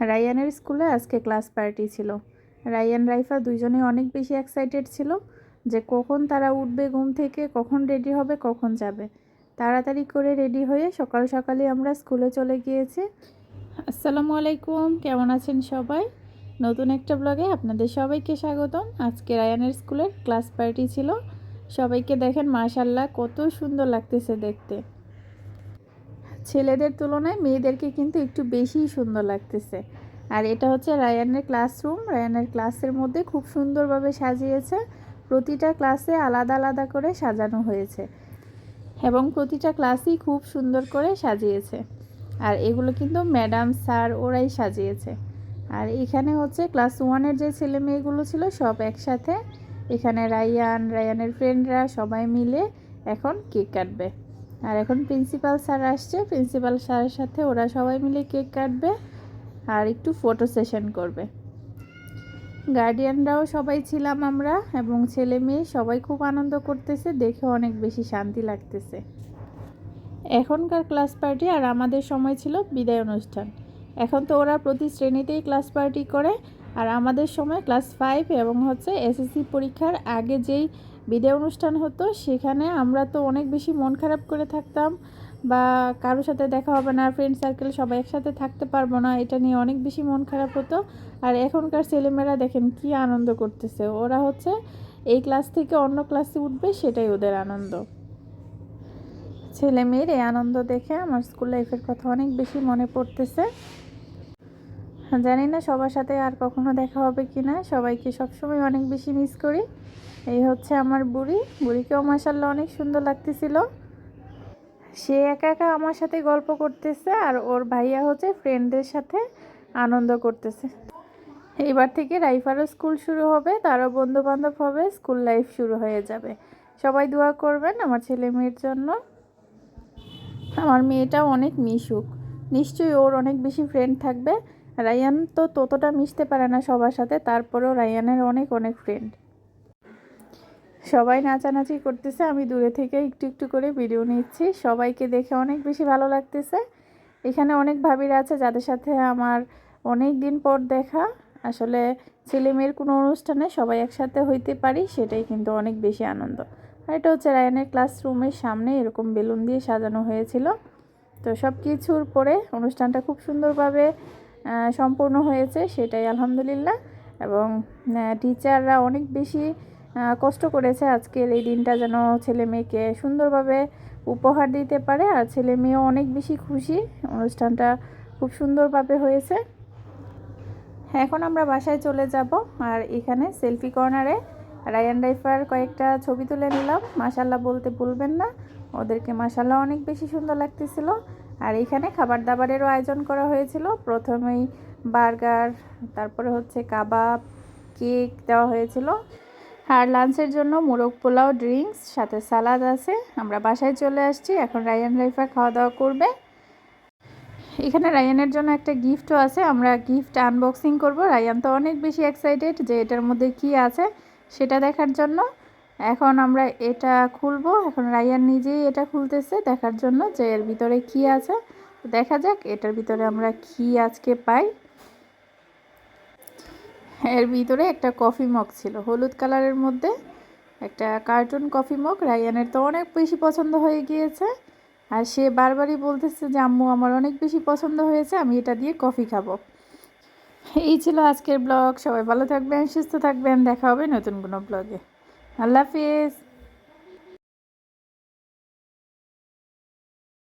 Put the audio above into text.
রায়ানের স্কুলে আজকে ক্লাস পার্টি ছিল। রায়ান, রাইফা দুইজনেই অনেক বেশি এক্সাইটেড ছিল যে কখন তারা উঠবে, ঘুম থেকে, কখন রেডি হবে, কখন যাবে। তাড়াতাড়ি করে রেডি হয়ে সকাল সকালে আমরা স্কুলে চলে গিয়েছি। আসসালামু আলাইকুম, কেমন আছেন সবাই? নতুন একটা ব্লগে আপনাদের সবাইকে স্বাগতম। আজকে রায়ানের স্কুলের ক্লাস পার্টি ছিল। সবাইকে দেখেন মাশাল্লাহ কত সুন্দর লাগতেছে দেখতে। ছেলেদের তুলনায় মেয়েদেরকে কিন্তু একটু বেশিই সুন্দর লাগতেছে। আর এটা হচ্ছে রায়ানের ক্লাসরুম। রায়ানের ক্লাসের মধ্যে খুব সুন্দরভাবে সাজিয়েছে। প্রতিটা ক্লাসে আলাদা আলাদা করে সাজানো হয়েছে এবং প্রতিটা ক্লাসই খুব সুন্দর করে সাজিয়েছে। আর এগুলো কিন্তু ম্যাডাম, স্যার ওরাই সাজিয়েছে। আর এখানে হচ্ছে ক্লাস ওয়ানের যে ছেলে মেয়েগুলো ছিল সব একসাথে। এখানে রায়ান, রায়ানের ফ্রেন্ডরা সবাই মিলে এখন কেক কাটবে। আর এখন প্রিন্সিপাল স্যার আসছে। প্রিন্সিপাল স্যারের সাথে ওরা সবাই মিলে কেক কাটবে আর একটু ফটো সেশন করবে। গার্ডিয়ানরাও সবাই ছিলাম আমরা এবং ছেলে মেয়ে সবাই খুব আনন্দ করতেছে, দেখে অনেক বেশি শান্তি লাগতেছে। এখনকার ক্লাস পার্টি আর আমাদের সময় ছিল বিদায় অনুষ্ঠান। এখন তো ওরা প্রতি শ্রেণীতেই ক্লাস পার্টি করে। আর আমাদের সময় ক্লাস ফাইভ এবং হচ্ছে এসএসসি পরীক্ষার আগে যেই বিদায় অনুষ্ঠান হতো, সেখানে আমরা তো অনেক বেশি মন খারাপ করে থাকতাম বা কারোর সাথে দেখা হবে না ফ্রেন্ড সার্কেল সবাই একসাথে থাকতে পারব না, এটা নিয়ে অনেক বেশি মন খারাপ হতো। আর এখনকার ছেলেমেয়েরা দেখেন কি আনন্দ করতেছে, ওরা হচ্ছে এই ক্লাস থেকে অন্য ক্লাসে উঠবে, সেটাই ওদের আনন্দ। ছেলে মেয়ের এই আনন্দ দেখে আমার স্কুল লাইফের কথা অনেক বেশি মনে পড়তেছে। জানি না সবার সাথে আর কখনো দেখা হবে কি না সবাইকে সবসময় অনেক বেশি মিস করি। এই হচ্ছে আমার বুড়ি। বুড়িকেও মাসাল্লাহ অনেক সুন্দর লাগতেছিল। সে একা একা আমার সাথে গল্প করতেছে আর ওর ভাইয়া হচ্ছে ফ্রেন্ডদের সাথে আনন্দ করতেছে। এইবার থেকে রাইফারও স্কুল শুরু হবে, তারও বন্ধু বান্ধব হবে স্কুল লাইফ শুরু হয়ে যাবে। সবাই দোয়া করবেন আমার ছেলে মেয়ের জন্য। আমার মেয়েটাও অনেক মিশুক। নিশ্চয়ই ওর অনেক বেশি ফ্রেন্ড থাকবে। রায়ান তো ততটা মিশতে পারে না সবার সাথে, তারপরেও রায়ানের অনেক অনেক ফ্রেন্ড সবাই নাচানাচি করতেছে, আমি দূরে থেকে একটু একটু করে ভিডিও নিচ্ছি। সবাইকে দেখে অনেক বেশি ভালো লাগতেছে। এখানে অনেক ভাবিরা আছে যাদের সাথে আমার অনেক দিন পর দেখা। আসলে ছেলে মেয়ের কোনো অনুষ্ঠানে সবাই একসাথে হইতে পারি, সেটাই কিন্তু অনেক বেশি আনন্দ। আর এটা হচ্ছে রায়ানের ক্লাসরুমের সামনে এরকম বেলুন দিয়ে সাজানো হয়েছিল। তো সব কিছুর পরে অনুষ্ঠানটা খুব সুন্দরভাবে সম্পূর্ণ হয়েছে, সেটাই আলহামদুলিল্লাহ। এবং টিচাররা অনেক বেশি কষ্ট করেছে আজকের এই দিনটা যেন ছেলে মেয়েকে সুন্দরভাবে উপহার দিতে পারে। আর ছেলে মেয়েও অনেক বেশি খুশি। অনুষ্ঠানটা খুব সুন্দরভাবে হয়েছে। এখন আমরা বাসায় চলে যাব। আর এখানে সেলফি কর্নারে রায়ান রাইফার কয়েকটা ছবি তুলে নিলাম। মাসাল্লাহ বলতে ভুলবেন না। ওদেরকে মাসাল্লাহ অনেক বেশি সুন্দর লাগতেছিল। আর এখানে খাবার দাবারেরও আয়োজন করা হয়েছিল। প্রথমেই বার্গার, তারপরে হচ্ছে কাবাব, কেক দেওয়া হয়েছিল। আর লাঞ্চের জন্য মোরগ পোলাও, ড্রিঙ্কস, সাথে সালাদ আছে। আমরা বাসায় চলে আসছি, এখন রায়ান রাইফা খাওয়া দাওয়া করবে। এখানে রায়ানের জন্য একটা গিফটও আছে, আমরা গিফট আনবক্সিং করব। রায়ান তো অনেক বেশি এক্সাইটেড যে এটার মধ্যে কি আছে, সেটা দেখার জন্য। এখন আমরা এটা খুলবো। এখন রায়ান নিজেই এটা খুলতেছে দেখার জন্য যে এর ভিতরে কি আছে। দেখা যাক এটার ভিতরে আমরা কি আজকে পাই। এর ভিতরে একটা কফি মগ ছিল, হলুদ কালারের মধ্যে একটা কার্টুন কফি মগ। রায়ানের তো অনেক বেশি পছন্দ হয়ে গিয়েছে। আর সে বারবারই বলতেছে যে, আম্মু, আমার অনেক বেশি পছন্দ হয়েছে, আমি এটা দিয়ে কফি খাব। এই ছিল আজকের ব্লগ। সবাই ভালো থাকবেন, সুস্থ থাকবেন। দেখা হবে নতুন কোনো ব্লগে। আল্লাহ হাফিজ।